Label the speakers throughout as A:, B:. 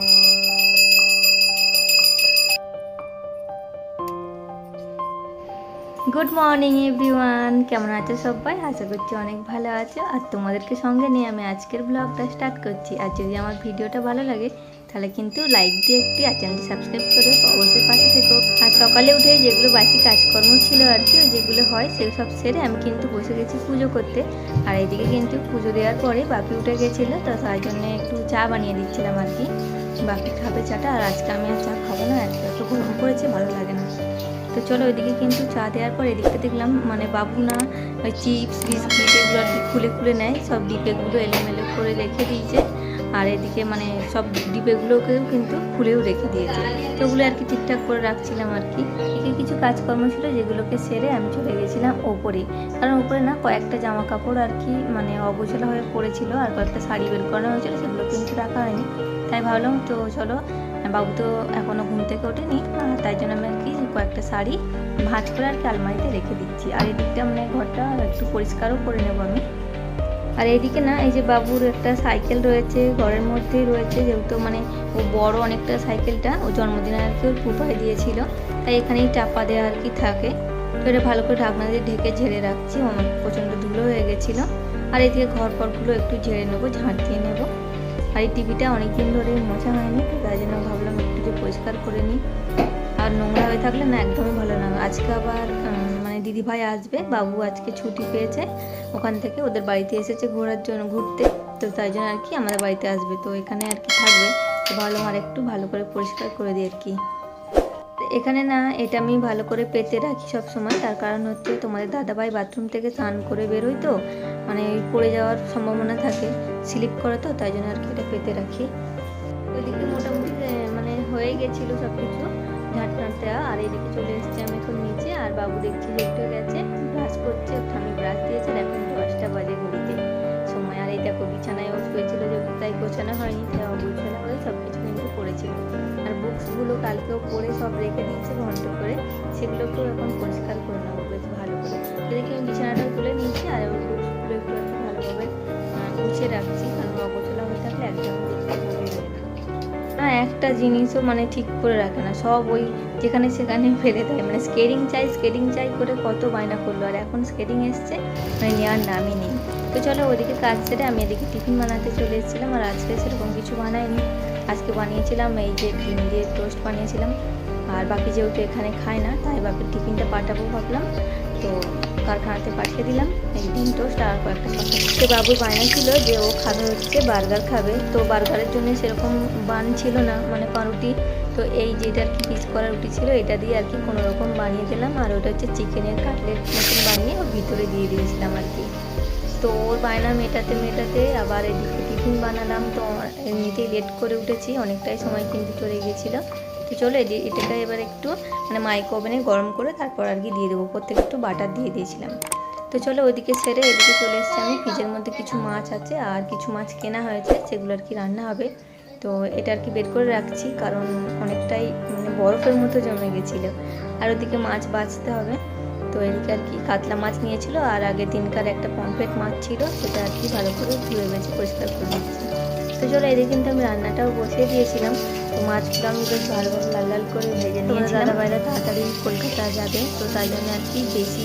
A: Good morning everyone কেমন আছো সবাই? আশা করছি অনেক ভালো আছো। আর তোমাদেরকে সঙ্গে নিয়ে আমি আজকের ব্লগটা স্টার্ট করছি। আর যদি আমার ভিডিওটা ভালো লাগে, তাহলে কিন্তু লাইক দিয়ে একটি আর চ্যানেলটি সাবস্ক্রাইব করে অবশ্যই পাশে থেকো। আর সকালে উঠে যেগুলো বাসি কাজকর্ম ছিল আর কি যেগুলো হয়, সেগুলো সব সেরে আমি কিন্তু বসে গেছি পুজো করতে। আর এদিকে কিন্তু পুজো দেওয়ার পরে বাপি উঠে গেছিল, তো তার জন্য একটু চা বানিয়ে দিচ্ছিলাম আর কি। বাপি খাবে চাটা, আর আজকে আমি আর চা খাব না আজকে এত গরম পড়েছে ভালো লাগে না। তো চলো ওইদিকে কিন্তু চা দেওয়ার পর এদিকে দেখলাম মানে বাবু না ওই চিপস, বিস্কিট এগুলো আর কি খুলে খুলে নেয়, সব ডিপেগুলো এলোমেলো করে রেখে দিয়েছে। আর এদিকে মানে সব ডিপেগুলোকেও কিন্তু খুলেও রেখে দিয়েছে। তো ওগুলো আর কি ঠিকঠাক করে রাখছিলাম আর কি। এদিকে কিছু কাজকর্ম ছিল যেগুলোকে সেরে আমি চলে গেছিলাম ওপরে। কারণ ওপরে না কয়েকটা জামা কাপড় আর কি মানে অগোছালো হয়ে পড়েছিল আর কয়েকটা শাড়ি বের করানো হয়েছিল, সেগুলো কিন্তু রাখা হয়নি। তাই ভাবলাম তো চলো, বাবু তো এখনও ঘুম থেকে ওঠেনি তাই জন্য আমি আর কি কয়েকটা শাড়ি ভাঁজ করে আর কি আলমারিতে রেখে দিচ্ছি। আর এদিকটা মানে ঘরটা একটু পরিষ্কারও করে নেব আমি। আর এদিকে না, এই যে বাবুর একটা সাইকেল রয়েছে, ঘরের মধ্যেই রয়েছে, যেহেতু মানে ও বড় অনেকটা সাইকেলটা, ও জন্মদিনে আর কি ওর পুপায় দিয়েছিল, তাই এখানেই চাপা দেওয়া আর কি থাকে। তো এটা ভালো করে ঢাকনা দিয়ে ঢেকে ঝেড়ে রাখছি আমার প্রচণ্ড ধুলো হয়ে গেছিল। আর এদিকে ঘর পরগুলো একটু ঝেড়ে নেব, ঝাঁট দিয়ে নেব। আর এই টিভিটা অনেকদিন ধরে মোছা হয়নি, তাই জন্য ভাবলাম একটু যে পরিষ্কার করে নিই। আর নোংরা হয়ে থাকলে না একদমই ভালো না। আজকে আবার মানে দিদিভাই আসবে, বাবু আজকে ছুটি পেয়েছে, ওখান থেকে ওদের বাড়িতে এসেছে ঘোরার জন্য, ঘুরতে। তো তাই জন্য আর কি আমাদের বাড়িতে আসবে। তো এখানে আর কি থাকবে। তো ভালো আর একটু ভালো করে পরিষ্কার করে দিই আর কি। এখানে না, এটা আমি ভালো করে পেতে রাখি সব সময় তার কারণ হচ্ছে তোমাদের দাদাভাই বাথরুম থেকে স্নান করে বেরোই তো মানে পড়ে যাওয়ার সম্ভাবনা থাকে, স্লিপ করে তো, তাই জন্য আর কি এটা পেতে রাখি। ওইদিকে মোটামুটি মানে হয়ে গেছিল সব কিছু ঝাঁট টাট দেওয়া আর এদিকে চলে এসেছি আমি এখন নিচে, আর বাবু দেখছি একটু গেছে, ব্রাশ করছে আমি ব্রাশ দিয়েছি এখন দশটা বাজে ঘড়িতে। সময়, আর এই দেখো বিছানায় ও শুয়েছিল যে তাই গোছানো হয়নি, তাই অগোছানো হয়ে সব কিছু কিন্তু পড়েছিল। আর বুকসগুলো কালকেও পড়ে সব রেখে দিয়েছে, ঘন্ট করে, সেগুলোকেও এখন পরিষ্কার করে নেব, বেশ ভালো করে। এদিকে আমি বিছানাটা তুলে নিয়েছি, আর ওর বুকসগুলো একটু ভালোভাবে গুছিয়ে রাখছি। জিনিসও মানে ঠিক করে রাখে না। সব ওই যেখানে সেখানে ফেলে দেয়। মানে স্কেটিং চাই স্কেটিং চাই করে কত বায়না করল। আর এখন স্কেটিং এসছে মানে নেওয়ার নামই নেই। তো চলো ওদিকে কাজ সেরে আমি এদিকে টিফিন বানাতে চলে এসেছিলাম আর আজকে সেরকম কিছু বানাইনি। আজকে বানিয়েছিলাম এই যে ডিম দিয়ে টোস্ট বানিয়েছিলাম। আর বাকি যেহেতু এখানে খায় না, তাই বাপির টিফিনটা পাঠাবো ভাবলাম। তো কারখানাতে পাঠিয়ে দিলাম। এই ডিম টোস্ট আর কয়েকটা তো বাবু বানিয়েছিল যে ও খাবে হচ্ছে বার্গার খাবে। তো বার্গারের জন্য সেরকম বান ছিল না মানে পাউরুটি। তো এই যেটা আর কি পিস করা রুটি ছিল, এটা দিয়ে আর কি কোনো রকম বানিয়ে দিলাম। আর ওটা হচ্ছে চিকেনের কাটলেট মতন বানিয়ে ওর ভিতরে দিয়ে দিয়েছিলাম আর কি। তো ওর বায়না মেটাতে মেটাতে আবার এদিকে টিফিন বানালাম। তো এমনিতেই লেট করে উঠেছি, অনেকটাই সময় কিন্তু চলে গিয়েছিল। তো চলো এটাকে এবার একটু মানে মাইক্রো ওভেনে গরম করে তারপর আর কি দিয়ে দেবো। প্রত্যেকে একটু বাটার দিয়ে দিয়েছিলাম। তো চলো ওইদিকে সেরে এদিকে চলে এসেছি আমি। ফ্রিজের মধ্যে কিছু মাছ আছে আর কিছু মাছ কেনা হয়েছে, সেগুলো আর কি রান্না হবে। তো এটা আর কি বের করে রাখছি কারণ অনেকটাই মানে বরফের মতো জমে গেছিল। আর ওদিকে মাছ বাছতে হবে। তো এদিকে আর কি কাতলা মাছ নিয়েছিল আর আগের দিনকার একটা পমফ্রেট মাছ ছিল, সেটা আর কি ভালো করে ধুয়ে বেছে পরিষ্কার করে দিচ্ছি তো চলো এদিকে কিন্তু আমি রান্নাটাও বসিয়ে দিয়েছিলাম। তো মাছগুলো আমি বেশ ভালোভাবে লাল লাল করে ভেজে নিয়েছিলাম। দাদা বাইরে তাড়াতাড়ি কলকাতা যাবে, তো তাই জন্য আর কি বেশি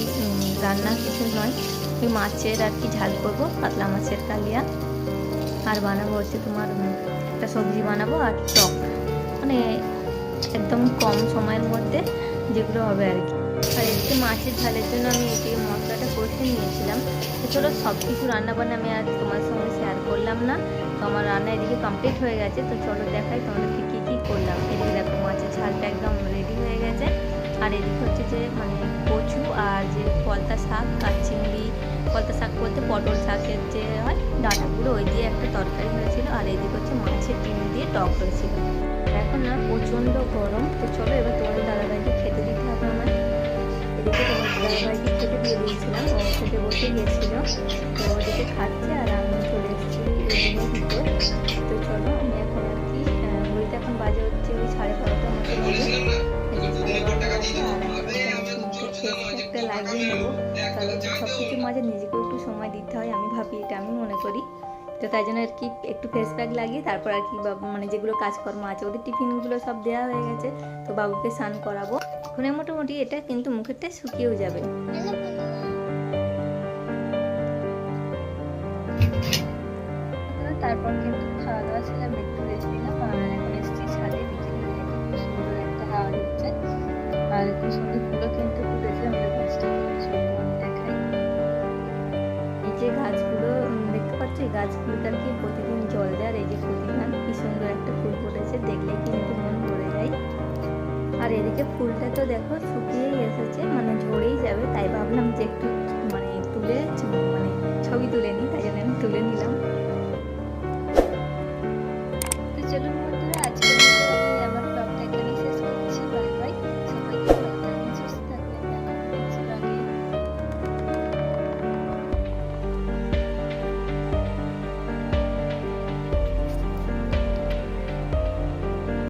A: রান্না কিছু নয়। ওই মাছের আর কি ঝাল করব, পাতলা মাছের কালিয়া। আর বানাবো হচ্ছে তোমার একটা সবজি বানাবো আর টক। মানে একদম কম সময়ের মধ্যে যেগুলো হবে আর কি। আর এদিকে মাছের ঝালের জন্য আমি এদিকে মশলাটা কষে নিয়েছিলাম চলো সব কিছু রান্নাবান্না আমি আর তোমার সঙ্গে শেয়ার করলাম না। তো আমার রান্না এদিকে কমপ্লিট হয়ে গেছে, তো চলো দেখাই তোমাদেরকে কী করলাম? এদিকে দেখো মাছের ঝালটা একদম রেডি হয়ে গেছে। আর এদিকে হচ্ছে যে মানে কচু আর যে পলতা শাক আর চিংড়ি, পলতা শাক বলতে পটল শাকের যে হয় ডাটাগুলো ওই দিয়ে একটা তরকারি হয়েছিল। আর এদিকে হচ্ছে মাছের ডিম দিয়ে টক হয়েছিল। এখন না প্রচণ্ড গরম, তো চলো এবার তোমাদের দাদাভাইকে খেতে দিতে হবে আমার। এদিকে তোমার দাদাভাইকে খেতে দিয়ে দিয়েছিলাম, ও খেতে বসে গিয়েছিল তো ওদিকে খাচ্ছে আর আমি চলে এসেছি সময় দিতে হয়, আমি ভাবি এটা আমি মনে করি। তো তাই জন্য আর কি একটু ফেস প্যাক লাগিয়ে তারপর আর কি মানে যেগুলো কাজকর্ম আছে, ওদের টিফিনগুলো সব দেওয়া হয়ে গেছে, তো বাবুকে স্নান করাবো। ওখানে মোটামুটি এটা কিন্তু মুখেরটা শুকিয়েও যাবে। তারপর কিন্তু খাওয়া দাওয়া ছিলাম একটু আর এখন ছাদে, বিকেলে একটা দিচ্ছে। আর খুব সুন্দর ফুলও কিন্তু ফুটেছে যে গাছগুলো দেখতে পাচ্ছ? এই গাছগুলোতে আর কি প্রতিদিন জল দেয়? আর এই যে প্রতিদিন কি সুন্দর একটা ফুল ফুটেছে, দেখলে কিন্তু মন ভরে যায়। আর এদিকে ফুলটা তো দেখো শুকিয়েই এসেছে মানে ঝরেই যাবে। তাই ভাবলাম যে একটু মানে তুলে মানে ছবি তুলে নিই, তাই জন্য আমি তুলে নিলাম।